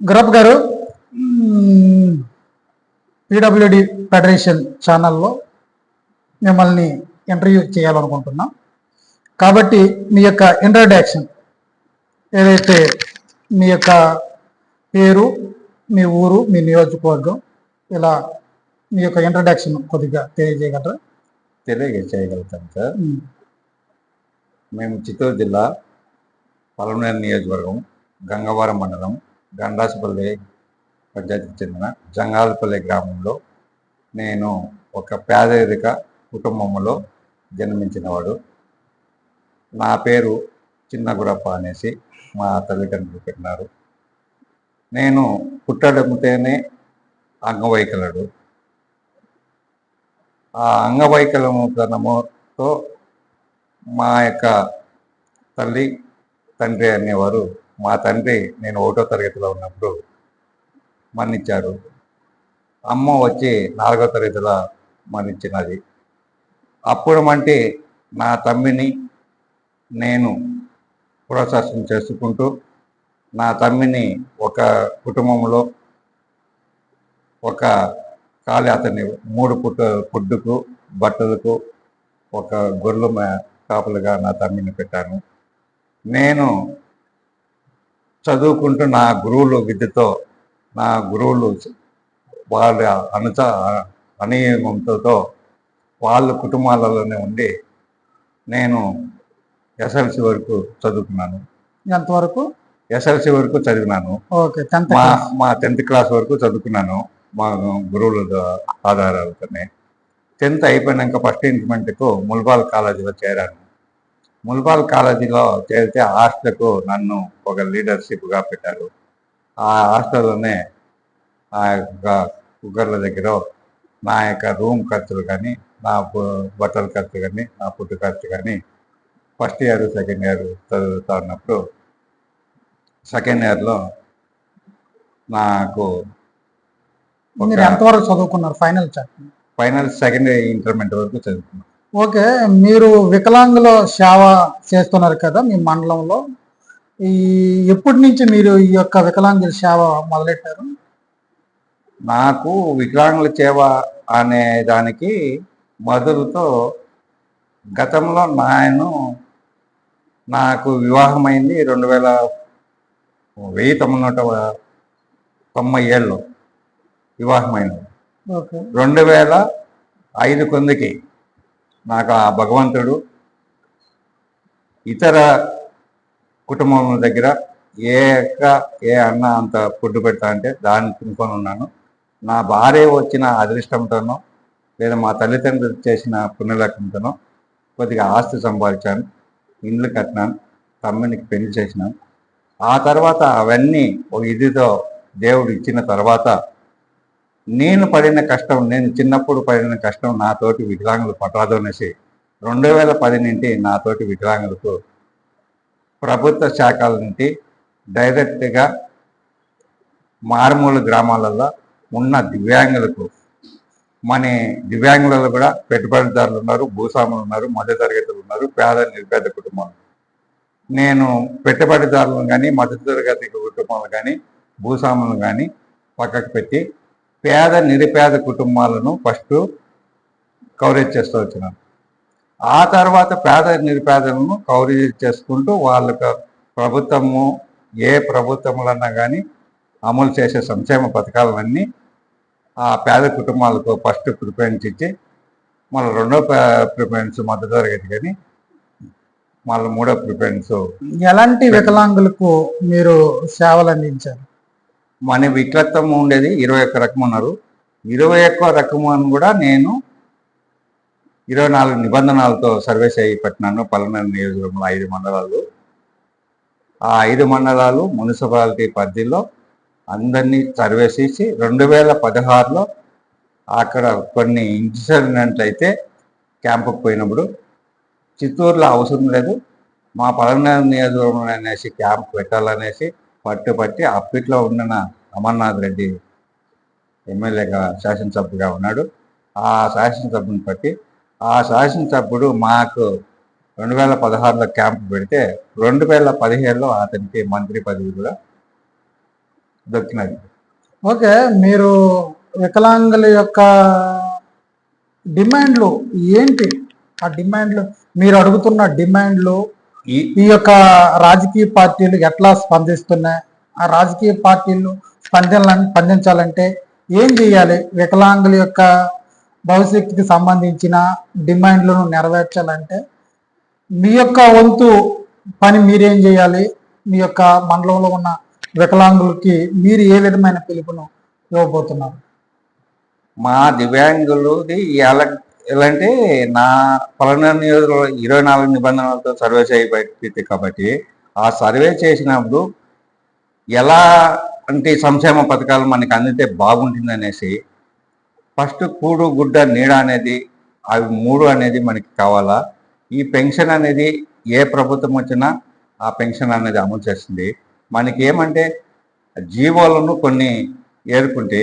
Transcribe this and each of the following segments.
గురప్ గారు PWD federation ఛానల్లో మిమ్మల్ని ఇంటర్వ్యూ చేయాలనుకుంటున్నాం. కాబట్టి మీ యొక్క ఇంట్రడక్షన్ ఏదైతే మీ యొక్క పేరు మీ ఊరు మీ నియోజకవర్గం ఇలా మీ యొక్క ఇంట్రడక్షన్ కొద్దిగా తెలియజేయగలరా? తెలియజేయగలుగుతాం సార్. మేము చిత్తూరు జిల్లా పలమనేరు నియోజకవర్గం గంగవరం మండలం. గండాసుపల్లి పంచాయతీకి చెందిన జంగాలపల్లి గ్రామంలో నేను ఒక పేదరిక కుటుంబంలో జన్మించినవాడు. నా పేరు చిన్న గురప్ప అనేసి మా తల్లిదండ్రులు పెట్టినారు నేను పుట్టడంతోనే అంగవైకలుడు. ఆ అంగవైకల్యముతనముతో మా యొక్క తల్లి తండ్రి అనేవారు మా తండ్రి నేను ఒకటో తరగతిలో ఉన్నప్పుడు మరణించారు అమ్మ వచ్చి నాలుగో తరగతిలో మరణించినది. అప్పుడు అంటే నా తమ్మిని నేను ప్రోత్సాహం చేసుకుంటూ నా తమ్మిని ఒక కుటుంబంలో ఒక కాలి అతని మూడు పుట్ట ఫుడ్డుకు బట్టలకు ఒక గొర్రెలు మే- కాపలుగా నా తమ్మిని పెట్టాను. నేను చదువుకుంటూ నా గురువులు విద్యతో నా గురువులు వాళ్ళ అనుచ అనియమంతో వాళ్ళ కుటుంబాలలోనే ఉండి నేను ఎస్ఎల్సి వరకు చదువుకున్నాను. ఎంతవరకు? ఎస్ఎల్సి వరకు చదివినాను. ఓకే టెన్త్ మా మా టెన్త్ క్లాస్ వరకు చదువుకున్నాను మా గురువుల ఆధారాలతోనే. టెన్త్ అయిపోయినాక ఫస్ట్ ఇంప్లిమెంట్కు ముల్బాల్ కాలేజీలో చేరాను. ముల్బాల్ కాలేజీలో చేరితే హాస్టల్కు నన్ను ఒక లీడర్షిప్గా పెట్టారు. ఆ హాస్టల్లోనే ఆ యొక్క కుక్కర్ల దగ్గర నా యొక్క రూమ్ ఖర్చులు కానీ నా బట్టల ఖర్చు కానీ నా ఫుడ్ ఖర్చు కానీ ఫస్ట్ ఇయర్ సెకండ్ ఇయర్ చదువుతా ఉన్నప్పుడు సెకండ్ ఇయర్లో నాకు మీరు ఎంతవరకు చదువుకున్నారు? ఫైనల్ ఫైనల్ సెకండ్ ఇంటర్మీడియట్ వరకు చదువుకున్నాను ఓకే మీరు వికలాంగుల సేవ చేస్తున్నారు కదా మీ మండలంలో. ఈ ఎప్పటి నుంచి మీరు ఈ యొక్క వికలాంగుల సేవ మొదలెట్టారు? నాకు వికలాంగుల సేవ అనే దానికి మొదలుతో గతంలో నేను నాకు వివాహమైంది రెండు వేల వెయ్యి తొమ్మిది నూట తొంభై ఏళ్ళు వివాహమైంది. రెండు వేల ఐదు కొందికి నాకు ఆ భగవంతుడు ఇతర కుటుంబం దగ్గర ఏ అక్క ఏ అన్న అంత ఫుడ్ పెడతా అంటే దాన్ని తినుకొని ఉన్నాను. నా భార్య వచ్చిన అదృష్టంతోనో లేదా మా తల్లిదండ్రులు చేసిన పుణ్యలక్ష్యంతోనో కొద్దిగా ఆస్తి సంపాదించాను ఇండ్లు కట్టినాను తమ్మునికి పెళ్ళి చేసినాను. ఆ తర్వాత అవన్నీ ఒక ఇదితో దేవుడు ఇచ్చిన తర్వాత నేను పడిన కష్టం నేను చిన్నప్పుడు పడిన కష్టం నాతోటి వికలాంగులు పట్టరాదు అనేసి రెండు వేల పది నుండి నాతోటి వికలాంగులకు ప్రభుత్వ శాఖల నుండి డైరెక్ట్గా మారుమూల గ్రామాలలో ఉన్న దివ్యాంగులకు మన దివ్యాంగులలో కూడా పెట్టుబడిదారులు ఉన్నారు భూస్వాములు ఉన్నారు మధ్యతరగతులు ఉన్నారు పేద నిర్పేద కుటుంబాలు. నేను పెట్టుబడిదారులను కానీ మధ్యతరగతి కుటుంబాలు కానీ భూస్వాములను కానీ పక్కకు పెట్టి పేద నిరుపేద కుటుంబాలను ఫస్ట్ కవరేజ్ చేస్తూ వచ్చినాను ఆ తర్వాత పేద నిరుపేదలను కవరేజ్ చేసుకుంటూ వాళ్ళకు ప్రభుత్వము ఏ ప్రభుత్వములన్నా కానీ అమలు చేసే సంక్షేమ పథకాలన్నీ ఆ పేద కుటుంబాలకు ఫస్ట్ ప్రిఫరెన్స్ ఇచ్చి మళ్ళీ రెండో ప్రిఫరెన్స్ మద్దతు తరగతి కానీ మళ్ళీ మూడో ప్రిఫరెన్స్ ఎలాంటి వికలాంగులకు మీరు సేవలు అందించారు మన విక్రత్వం ఉండేది ఇరవై ఒక్క రకం ఉన్నారు. ఇరవై ఒక్క రకము అని కూడా నేను ఇరవై నాలుగు నిబంధనలతో సర్వే అయ్యి పెట్టినాను. పల్నాడు నియోజకవర్గంలో ఐదు మండలాలు. ఆ ఐదు మండలాలు మున్సిపాలిటీ పరిధిలో అందరినీ సర్వే చేసి రెండు వేల పదహారులో అక్కడ కొన్ని ఇన్సిడెంట్లు అయితే క్యాంపుకు పోయినప్పుడు చిత్తూరులో అవసరం లేదు. మా పలమనేరు నియోజకవర్గంలో అనేసి క్యాంప్ పెట్టాలనేసి పట్టుపట్టి అప్పట్లో ఉన్న అమర్నాథ్ రెడ్డి ఎమ్మెల్యేగా శాసనసభ్యుగా ఉన్నాడు. ఆ శాసనసభ్యుని బట్టి ఆ శాసనసభ్యుడు మాకు రెండు వేల పదహారులో క్యాంప్ పెడితే రెండు వేల పదిహేడులో అతనికి మంత్రి పదవి కూడా దొరికినది. ఓకే మీరు వికలాంగుల యొక్క డిమాండ్లు ఏంటి? ఆ డిమాండ్లు మీరు అడుగుతున్న డిమాండ్లు ఈ యొక్క రాజకీయ పార్టీలు ఎట్లా స్పందిస్తున్నాయి? ఆ రాజకీయ పార్టీలు స్పందించాలని స్పందించాలంటే ఏం చేయాలి? వికలాంగుల యొక్క భవిష్యత్తుకి సంబంధించిన డిమాండ్లను నెరవేర్చాలంటే మీ యొక్క వంతు పని మీరేం చేయాలి? మీ యొక్క మండలంలో ఉన్న వికలాంగులకి మీరు ఏ విధమైన పిలుపును ఇవ్వబోతున్నారు? మా దివ్యాంగులది ఎలా ఎలా అంటే నా పలానా నియోజకవర్గం ఇరవై నాలుగు నిబంధనలతో సర్వే చేయబడింది కాబట్టి ఆ సర్వే చేసినప్పుడు ఎలా అంటే సంక్షేమ పథకాలు మనకి అందితే బాగుంటుంది అనేసి ఫస్ట్ కూడు గుడ్డ నీడ అనేది అవి మూడు అనేది మనకి కావాలా? ఈ పెన్షన్ అనేది ఏ ప్రభుత్వం వచ్చినా ఆ పెన్షన్ అనేది అమలు చేస్తుంది. మనకి ఏమంటే జీవోలను కొన్ని ఏర్కుంటే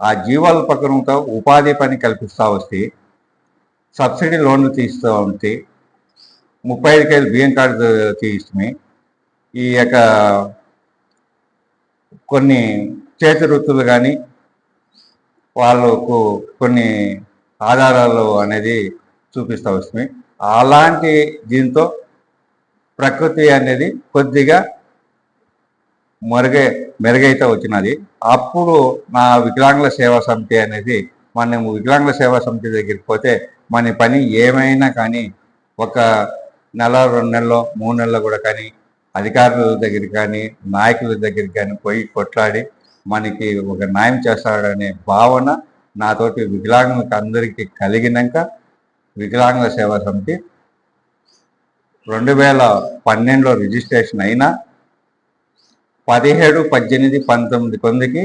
ఆ జీవాల పక్కనతో ఉపాధి పని కల్పిస్తూ వస్తే సబ్సిడీ లోన్లు తీస్తూ ఉంటే ముప్పై ఐదు కేజీ బియ్యం కార్డు తీయిస్తుంది ఈ యొక్క కొన్ని చేతి వృత్తులు కానీ వాళ్ళకు కొన్ని ఆధారాలు అనేది చూపిస్తూ వస్తుంది అలాంటి దీంతో ప్రకృతి అనేది కొద్దిగా మెరుగై మెరుగైతే వచ్చినది. అప్పుడు నా వికలాంగుల సేవా సమితి అనేది మనం వికలాంగుల సేవా సమితి దగ్గరికి పోతే మన పని ఏమైనా కానీ ఒక నెల రెండు నెలలో మూడు నెలలు కూడా కానీ అధికారుల దగ్గరికి కానీ నాయకుల దగ్గరికి కానీ పోయి కొట్లాడి మనకి ఒక న్యాయం చేస్తాడనే భావన నాతోటి వికలాంగులకు అందరికీ కలిగినాక వికలాంగుల సేవా సమితి రెండు వేల పన్నెండులో రిజిస్ట్రేషన్ అయినా పదిహేడు పద్దెనిమిది పంతొమ్మిది కొందికి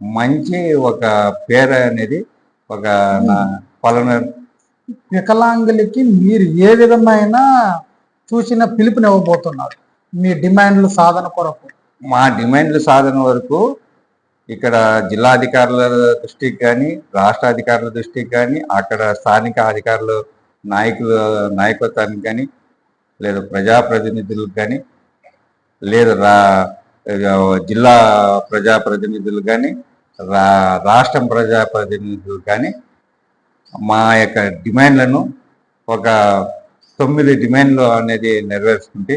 మంచి ఒక పేరు అనేది ఒక నా పలానా వికలాంగులకి మీరు ఏ విధమైన చూసిన పిలుపునివ్వబోతున్నారు. మీ డిమాండ్లు సాధన కొరకు. మా డిమాండ్లు సాధన వరకు ఇక్కడ జిల్లా అధికారుల దృష్టికి కానీ రాష్ట్ర అధికారుల దృష్టికి కానీ అక్కడ స్థానిక అధికారులు నాయకుల నాయకత్వానికి కానీ లేదా ప్రజాప్రతినిధులకు కానీ లేదా రా జిల్లా ప్రజాప్రతినిధులు కానీ రా రాష్ట్రం ప్రజాప్రతినిధులు కానీ మా యొక్క డిమాండ్లను ఒక తొమ్మిది డిమాండ్లు అనేది నెరవేర్చుకుంటే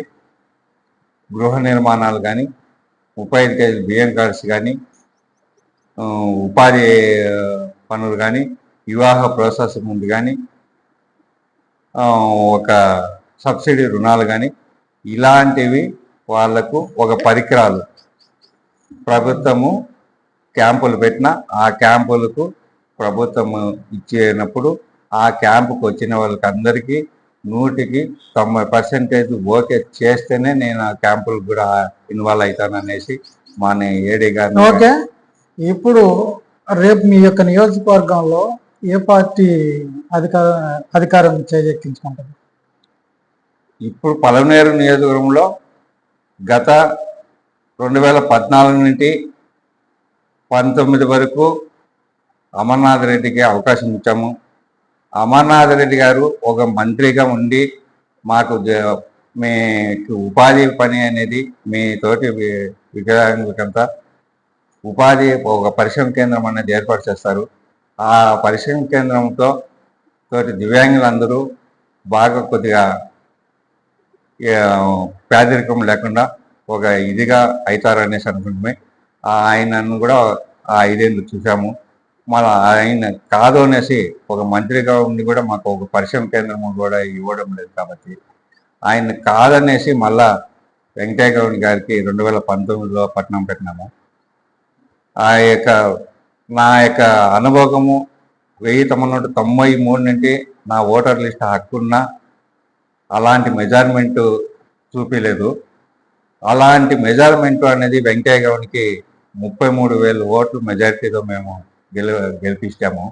గృహ నిర్మాణాలు కానీ ముప్పై ఐదు కేజీ బియ్యం కార్డ్స్ కానీ ఉపాధి పనులు కానీ వివాహ ప్రాసెస్ ముందు కానీ ఒక సబ్సిడీ రుణాలు కానీ ఇలాంటివి వాళ్ళకు ఒక పరికరాలు. ప్రభుత్వము క్యాంపులు పెట్టిన ఆ క్యాంపులకు ప్రభుత్వము ఇచ్చినప్పుడు ఆ క్యాంపుకు వచ్చిన వాళ్ళకి అందరికీ నూటికి తొంభై పర్సెంటేజ్ ఓకే చేస్తేనే నేను ఆ క్యాంపులకు కూడా ఇన్వాల్వ్ అవుతాననేసి మా ఏడీ గారిని ఓకే. ఇప్పుడు రేపు మీ యొక్క నియోజకవర్గంలో ఏ పార్టీ అధికార అధికారం చేజెక్కించుకుంటుంది? ఇప్పుడు పలమనేరు నియోజకవర్గంలో గత రెండు వేల పద్నాలుగు నుండి పంతొమ్మిది వరకు అమర్నాథ్ రెడ్డికి అవకాశం ఇచ్చాము. అమర్నాథ్ రెడ్డి గారు ఒక మంత్రిగా ఉండి మాకు మీ మీకు ఉపాధి పని అనేది మీ తోటి వి- వికలాంగులకంతా ఉపాధి ఒక పరిశ్రమ కేంద్రం అనేది ఏర్పాటు చేస్తారు. ఆ పరిశ్రమ కేంద్రంతో తోటి దివ్యాంగులందరూ బాగా కొద్దిగా పేదరికం లేకుండా ఒక ఇదిగా అవుతారు అనేసి ఆ ఆయనను కూడా ఆ ఐదేళ్ళు చూసాము మళ్ళీ ఆయన కాదు అనేసి ఒక మంత్రిగా ఉండి కూడా మాకు ఒక పరిశ్రమ కేంద్రం కూడా ఇవ్వడం లేదు కాబట్టి ఆయన కాదనేసి మళ్ళా వెంకటయ్య గౌడ్ గారికి రెండు వేల పంతొమ్మిదిలో పట్నం పెట్టినాము. ఆ యొక్క నా యొక్క అనుభవము వెయ్యి తొమ్మిది తొంభై మూడు నుండి నా ఓటర్ లిస్ట్ హక్కున్న అలాంటి మెజార్మెంట్ చూపించలేదు అలాంటి మెజార్మెంట్ అనేది వెంకయ్య గౌడ్కి ముప్పై మూడు వేలు ఓట్లు మెజారిటీతో మేము గెలు గెలిపించాము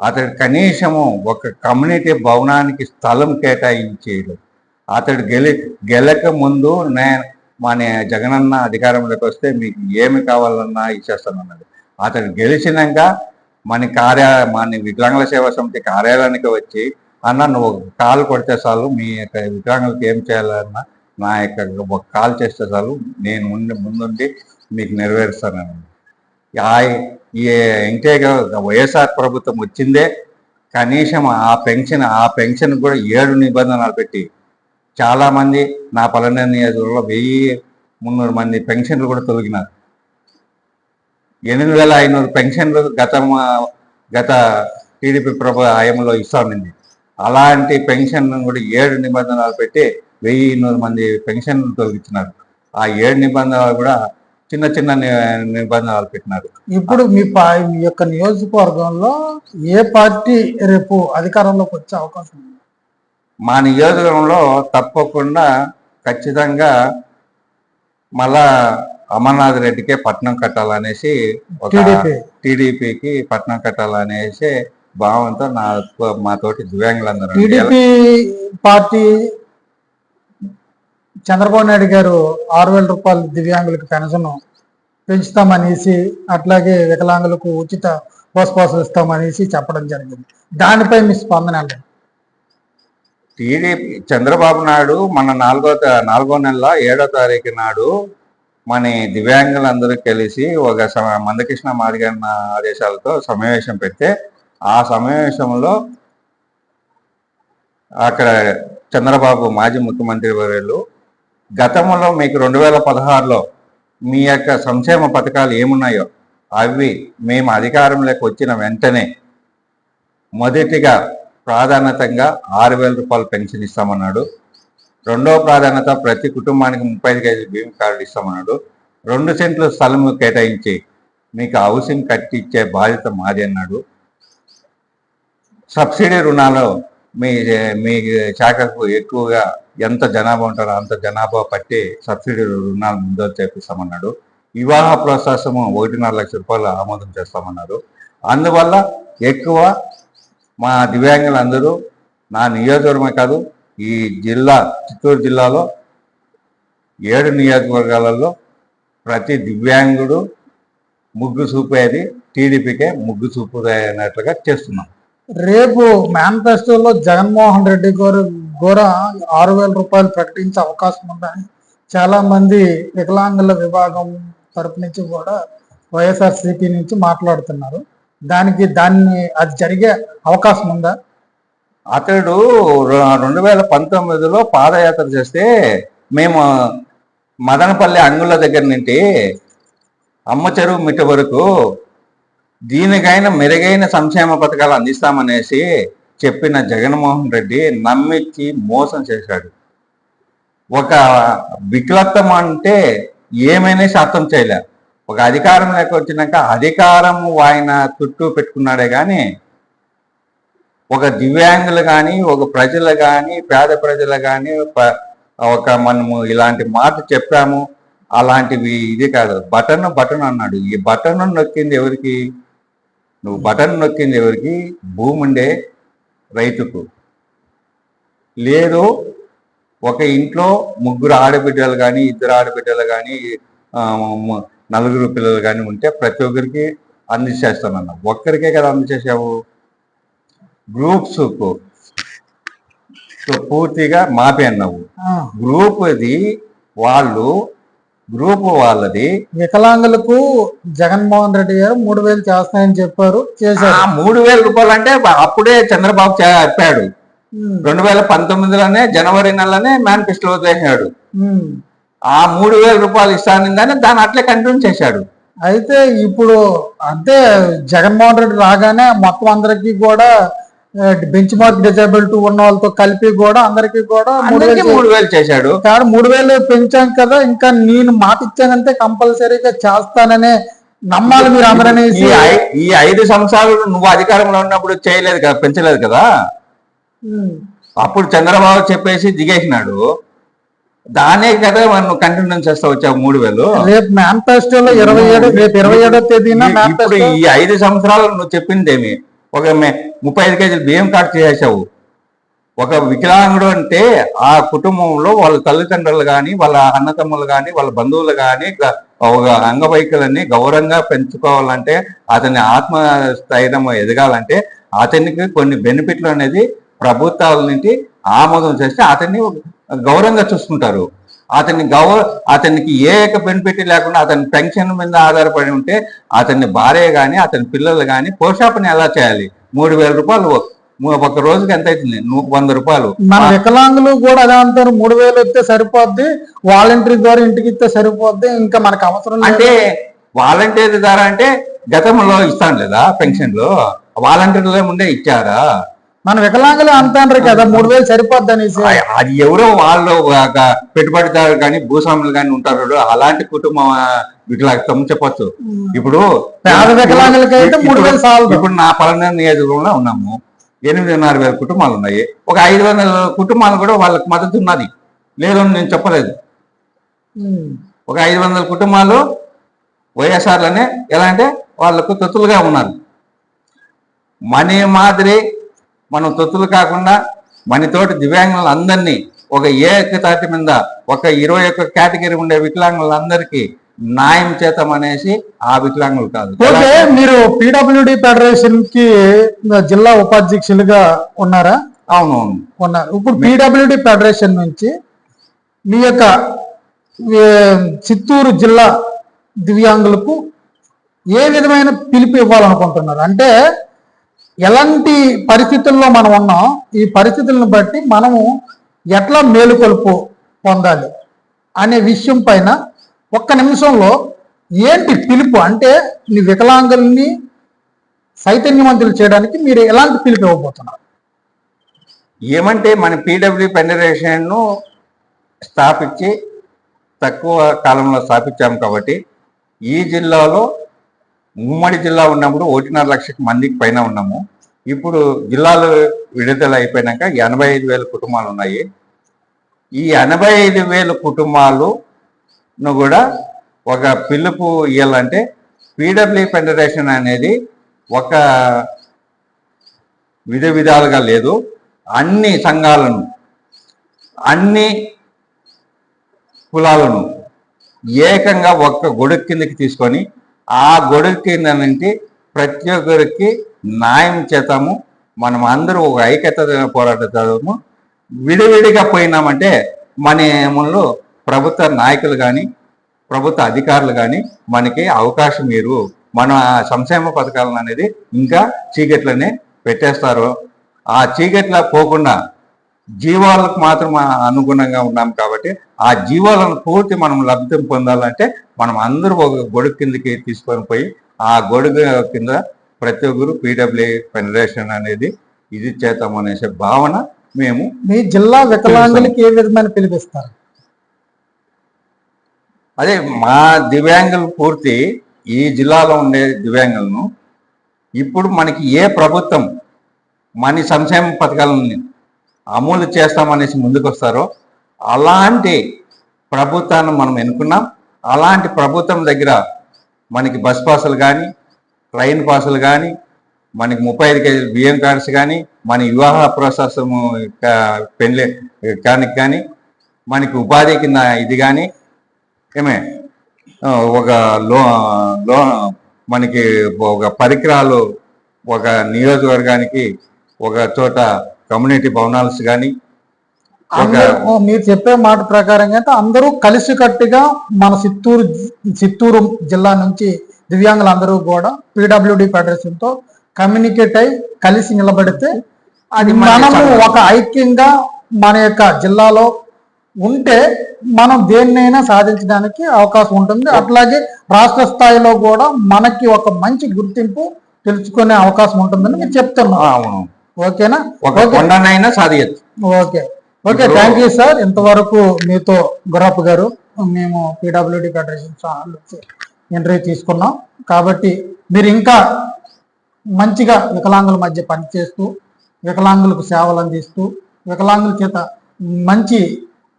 అతడు కనీసము ఒక కమ్యూనిటీ భవనానికి స్థలం కేటాయించేయడం. అతడు గెలి గెలక ముందు నేను మన జగనన్న అధికారంలోకి వస్తే మీకు ఏమి కావాలన్నా ఇచ్చేస్తానన్నది. అతడు గెలిచినాక మన కార్య మన వికలాంగుల సేవా సమితి కార్యాలయానికి వచ్చి అన్న నువ్వు ఒక కాల్ కొడితే చాలు మీ యొక్క వికలాంగులకు ఏం చేయాలన్నా నా యొక్క ఒక కాల్ చేస్తే చాలు నేను ముందు ముందుండి మీకు నెరవేరుస్తాను ఆ ఈ ఎన్టీఆర్ వైఎస్ఆర్ ప్రభుత్వం వచ్చిందే కనీసం ఆ పెన్షన్ ఆ పెన్షన్ కూడా ఏడు నిబంధనలు పెట్టి చాలామంది నా పలన నియోజకవర్గంలో వెయ్యి మున్నూరు మంది పెన్షన్లు కూడా తొలగినారు. ఎనిమిది వేల ఐనూరు పెన్షన్లు గత గత టీడీపీ ప్రభు హయాంలో ఇస్తానండి అలాంటి పెన్షన్ కూడా ఏడు నిబంధనలు పెట్టి వెయ్యి నూరు మంది పెన్షన్లు తొలగించినారు ఆ ఏడు నిబంధనలు కూడా చిన్న చిన్న నిబంధనలు పెట్టినారు. ఇప్పుడు మీ యొక్క నియోజకవర్గంలో ఏ పార్టీ రేపు అధికారంలోకి వచ్చే అవకాశం ఉంది? మా నియోజకవర్గంలో తప్పకుండా ఖచ్చితంగా మళ్ళా అమర్నాథ్ రెడ్డికే పట్నం కట్టాలనేసి ఒక టీడీపీకి పట్నం కట్టాలనేసి భావంతో నా మా తోటి దివ్యాంగులందరూ టీడీపీ పార్టీ చంద్రబాబు నాయుడు గారు ఆరు వేల రూపాయలు దివ్యాంగులకు పెన్షన్ పెంచుతామనేసి అట్లాగే వికలాంగులకు ఉచిత బస్ పాసులు ఇస్తామనేసి చెప్పడం జరిగింది. దానిపై మీ స్పందన టీడీపీ చంద్రబాబు నాయుడు మన నాలుగో నాలుగో నెల ఏడో తారీఖు నాడు మన దివ్యాంగులందరూ కలిసి ఒక సమ- మందకృష్ణ మాదిగన్న ఆదేశాలతో సమావేశం పెడితే ఆ సమావేశంలో అక్కడ చంద్రబాబు మాజీ ముఖ్యమంత్రి వర్యులు గతంలో మీకు రెండు వేల పదహారులో మీ యొక్క సంక్షేమ పథకాలు ఏమున్నాయో అవి మేము అధికారంలోకి వచ్చిన వెంటనే మొదటిగా ప్రాధాన్యతంగా ఆరు వేల రూపాయలు పెన్షన్ ఇస్తామన్నాడు. రెండో ప్రాధాన్యత ప్రతి కుటుంబానికి ముప్పై ఐదు కేజీలు భీమ్ కార్డు ఇస్తామన్నాడు. రెండు సెంట్లు స్థలం కేటాయించి మీకు హౌసింగ్ కట్టించే బాధ్యత మాది అన్నాడు. సబ్సిడీ రుణాలు మీ మీ శాఖకు ఎక్కువగా ఎంత జనాభా ఉంటారో అంత జనాభా పట్టి సబ్సిడీ రుణాలు ముందు చేపిస్తామన్నాడు. వివాహ ప్రోత్సాహము ఒకటిన్నర లక్ష రూపాయలు ఆమోదం చేస్తామన్నారు అందువల్ల ఎక్కువ మా దివ్యాంగులందరూ నా నియోజకవర్గమే కాదు ఈ జిల్లా చిత్తూరు జిల్లాలో ఏడు నియోజకవర్గాలలో ప్రతి దివ్యాంగుడు ముగ్గు చూపేది టీడీపీకే ముగ్గు చూపునట్లుగా చేస్తున్నాం. రేపు మేనిఫెస్టోలో జగన్మోహన్ రెడ్డి గారు కూడా ఆరు వేల రూపాయలు ప్రకటించే అవకాశం ఉందని చాలా మంది వికలాంగుల విభాగం తరపు నుంచి కూడా వైఎస్ఆర్సీపీ నుంచి మాట్లాడుతున్నారు. దానికి దాన్ని అది జరిగే అవకాశం ఉందా? అతడు రెండు వేల పంతొమ్మిదిలో పాదయాత్ర చేస్తే మేము మదనపల్లి అంగుల దగ్గర నుండి అమ్మ చెరువు మిట్ట వరకు దీనికైనా మెరుగైన సంక్షేమ పథకాలు అందిస్తామనేసి చెప్పిన జగన్మోహన్ రెడ్డి నమ్మించి మోసం చేశాడు. ఒక వికలత్వం అంటే ఏమైనా శాతం చేయలే. ఒక అధికారం లేక వచ్చినాక అధికారం ఆయన చుట్టూ పెట్టుకున్నాడే కానీ ఒక దివ్యాంగులు కానీ ఒక ప్రజలు కానీ పేద ప్రజలు కానీ ఒక మనము ఇలాంటి మాట చెప్పాము. అలాంటివి ఇది కాదు. బటన్ బటన్ అన్నాడు. ఈ బటన్ నొక్కింది ఎవరికి? నువ్వు బటన్ నొక్కింది ఎవరికి? భూమి ఉండే రైతుకు. లేదు ఒక ఇంట్లో ముగ్గురు ఆడబిడ్డలు కానీ ఇద్దరు ఆడబిడ్డలు కానీ నలుగురు పిల్లలు కానీ ఉంటే ప్రతి ఒక్కరికి అందించేస్తానన్నా. ఒక్కరికే కదా అందచేసావు గ్రూప్స్ పూర్తిగా మాపి అన్నావు. గ్రూప్ ఇది వాళ్ళు గ్రూప్ వాళ్ళది. వికలాంగులకు జగన్మోహన్ రెడ్డి గారు మూడు వేలు చేస్తాయని చెప్పారు ఆ చేశారు మూడు వేల రూపాయలు అంటే అప్పుడే చంద్రబాబు చెప్పాడు. రెండు వేల పంతొమ్మిదిలోనే జనవరి నెలలోనే మేనిఫెస్టో వదిలేసాడు ఉమ్. ఆ మూడు వేల రూపాయలు ఇస్తానని దాన్ని అట్లే కంటిన్యూ చేశాడు. అయితే ఇప్పుడు అంటే జగన్మోహన్ రెడ్డి రాగానే మొత్తం అందరికి కూడా బెంచ్ మార్క్ డిజేబిలిటీ ఉన్న వాళ్ళతో కలిపి కూడా అందరికి కూడా మూడు వేలు మూడు వేలు చేశాడు. కాదు మూడు వేలు పెంచాం కదా ఇంకా నేను మాట ఇచ్చానంటే కంపల్సరీగా చేస్తాననే నమ్మాలి మీరు అందరనేసి ఈ ఐదు సంవత్సరాలు నువ్వు అధికారంలో ఉన్నప్పుడు చేయలేదు కదా పెంచలేదు కదా? ఉమ్. అప్పుడు చంద్రబాబు చెప్పేసి దిగేసినాడు. దానే కదా మనం కంటిన్యూ చేస్తా వచ్చావు మూడు వేలు. రేపు మేనిఫెస్టోలో ఇరవై ఏడు రేపు ఇరవై ఏడో తేదీన ఈ ఐదు సంవత్సరాలు నువ్వు చెప్పిందేమి? ఒక మే- ముప్పై ఐదు కేజీలు బియ్యం కట్ చేసావు ఒక వికలాంగుడు అంటే ఆ కుటుంబంలో వాళ్ళ తల్లిదండ్రులు కానీ వాళ్ళ అన్నతమ్ములు కానీ వాళ్ళ బంధువులు కానీ ఒక అంగవైకల్యాన్ని గౌరవంగా పెంచుకోవాలంటే అతని ఆత్మ స్థైర్యం ఎదగాలంటే అతనికి కొన్ని బెనిఫిట్లు అనేది ప్రభుత్వాల నుంచి ఆమోదం చేస్తే అతన్ని గౌరవంగా చూసుకుంటారు. అతన్ని గౌరవ అతనికి ఏ బెనిఫిట్ లేకుండా అతని పెన్షన్ మీద ఆధారపడి ఉంటే అతని భార్య కానీ అతని పిల్లలు కానీ పోషాపని ఎలా చేయాలి? మూడు వేల రూపాయలు ఒక రోజుకి ఎంత అవుతుంది? వంద రూపాయలు. మన వికలాంగులు కూడా అదే అంటారు మూడు వేలు వస్తే సరిపోద్ది వాలంటరీ ద్వారా ఇంటికి ఇస్తే సరిపోద్ది ఇంకా మనకు అవసరం అంటే వాలంటీర్ ద్వారా అంటే గతంలో ఇస్తాను లేదా? పెన్షన్లు వాలంటీర్లే ముందే ఇచ్చారా? మన వికలాంగులు అంటారు కదా మూడు వేలు సరిపోద్ది అనేసి. అది ఎవరో వాళ్ళు ఒక పెట్టుబడిదారు కానీ భూస్వాములు కానీ ఉంటారు అలాంటి కుటుంబం వికలాంగం చెప్పొచ్చు ఇప్పుడు పేద వికలాంగులకి అయితే మూడు వేలు చాలదు. ఇప్పుడు నా పలానా నియోజకవర్గంలో ఉన్నాము. ఎనిమిదిన్నర వేల కుటుంబాలు ఉన్నాయి. ఒక ఐదు వందల కుటుంబాలు కూడా వాళ్ళకి మద్దతు ఉన్నది. లేదు అని నేను చెప్పలేదు. ఒక ఐదు వందల కుటుంబాలు వైఎస్ఆర్లోనే ఎలా అంటే వాళ్ళకు తొత్తులుగా ఉన్నారు. మన మాదిరి మనం తొత్తులు కాకుండా మనతోటి దివ్యాంగులను అందరినీ ఒక ఏకతాటి మీద ఒక ఇరవై ఒక్క కేటగిరీ ఉండే వికలాంగులందరికీ న్యాయం చేతం అనేసి ఆ వికలాంగులు కాదు. ఓకే మీరు పిడబ్ల్యూడి ఫెడరేషన్కి జిల్లా ఉపాధ్యక్షులుగా ఉన్నారా? అవును అవును ఉన్నారు. ఇప్పుడు పిడబ్ల్యూడి ఫెడరేషన్ నుంచి మీ యొక్క చిత్తూరు జిల్లా దివ్యాంగులకు ఏ విధమైన పిలుపు ఇవ్వాలనుకుంటున్నారు? అంటే ఎలాంటి పరిస్థితుల్లో మనం ఉన్నాం ఈ పరిస్థితులను బట్టి మనము ఎట్లా మేలుకొలుపు పొందాలి అనే విషయం పైన ఒక్క నిమిషంలో ఏంటి పిలుపు? అంటే నీ వికలాంగుల్ని చైతన్యవంతులు చేయడానికి మీరు ఎలాంటి పిలుపు ఇవ్వబోతున్నారు? ఏమంటే మన పీడబ్ల్యూ ఫెడరేషన్ను స్థాపించి తక్కువ కాలంలో స్థాపించాము కాబట్టి ఈ జిల్లాలో ఉమ్మడి జిల్లా ఉన్నప్పుడు ఒకటిన్నర లక్షకి మందికి పైన ఉన్నాము. ఇప్పుడు జిల్లాలు విడుదల అయిపోయినాక ఎనభై ఐదు వేల కుటుంబాలు ఉన్నాయి. ఈ ఎనభై ఐదు వేల కుటుంబాలును కూడా ఒక పిలుపు ఇవ్వాలంటే పీడబ్ల్యూ ఫెడరేషన్ అనేది ఒక విధ విధాలుగా లేదు. అన్ని సంఘాలను అన్ని కులాలను ఏకంగా ఒక్క గొడుగు కిందకి తీసుకొని ఆ గొడవకి ఏంటంటే ప్రతి ఒక్కరికి న్యాయం చేతాము. మనం అందరూ ఒక ఐక్యత పోరాడతాము విడివిడిగా పోయినామంటే మన ఏమో ప్రభుత్వ నాయకులు కానీ ప్రభుత్వ అధికారులు కానీ మనకి అవకాశం మీరు మన సంక్షేమ పథకాలను అనేది ఇంకా చీకట్లనే పెట్టేస్తారు. ఆ చీకట్ల పోకుండా జీవాలకు మాత్రం అనుగుణంగా ఉన్నాం కాబట్టి ఆ జీవాలను పూర్తి మనం లబ్ధి పొందాలంటే మనం అందరూ ఒక గొడుగు కిందకి తీసుకొని పోయి ఆ గొడుగు కింద ప్రతి ఒక్కరు పీడబ్ల్యూ ఫెడరేషన్ అనేది ఇది చేద్దాం అనేసి భావన మేము మీ జిల్లా వికలాంగులకి ఏ విధమైన పిలిపిస్తారు అదే మా దివ్యాంగులు పూర్తి ఈ జిల్లాలో ఉండే దివ్యాంగులను ఇప్పుడు మనకి ఏ ప్రభుత్వం మన సంక్షేమ పథకాలను అమలు చేస్తామనేసి ముందుకు వస్తారో అలాంటి ప్రభుత్వాన్ని మనం ఎన్నుకున్నాం. అలాంటి ప్రభుత్వం దగ్గర మనకి బస్ పాసులు కానీ ట్రైన్ పాసులు కానీ మనకి ముప్పై ఐదు కేజీలు బియ్యం కార్డ్స్ కానీ మన వివాహ ప్రోత్సాహము పెళ్ళి కానికి కానీ మనకి ఉపాధి కింద ఇది కానీ ఏమే ఒక లో లో మనకి ఒక పరికరాలు ఒక నియోజకవర్గానికి ఒక చోట కమ్యూనిటీ భవనాల్స్ కానీ మీరు చెప్పే మాట ప్రకారంగా అయితే అందరూ కలిసికట్టుగా మన చిత్తూరు చిత్తూరు జిల్లా నుంచి దివ్యాంగులందరూ కూడా పిడబ్ల్యూడి ఫెడరేషన్తో కమ్యూనికేట్ అయి కలిసి నిలబడితే అది మన మనము. ఒక ఐక్యంగా మన యొక్క జిల్లాలో ఉంటే మనం దేన్నైనా సాధించడానికి అవకాశం ఉంటుంది. అట్లాగే రాష్ట్ర స్థాయిలో కూడా మనకి ఒక మంచి గుర్తింపు తెలుసుకునే అవకాశం ఉంటుందని చెప్తున్నారు అవును. ఓకేనా? ఒక okay. Okay thank you sir ఇంతవరకు మీతో గురప్ప గారు మేము పీడబ్ల్యూడి ఫెడరేషన్ ఇంటర్వ్యూ తీసుకున్నాం. కాబట్టి మీరు ఇంకా మంచిగా వికలాంగుల మధ్య పనిచేస్తూ వికలాంగులకు సేవలు అందిస్తూ వికలాంగుల చేత మంచి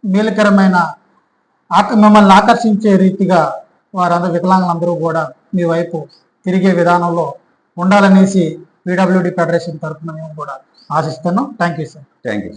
మేలుకరమైన ఆక మిమ్మల్ని ఆకర్షించే రీతిగా వారందరూ వికలాంగులందరూ కూడా మీ వైపు తిరిగే విధానంలో ఉండాలనేసి పీడబ్ల్యూడి ఫెడరేషన్ తరఫున మేము కూడా ఆశిస్తున్నాం. Thank you sir thank you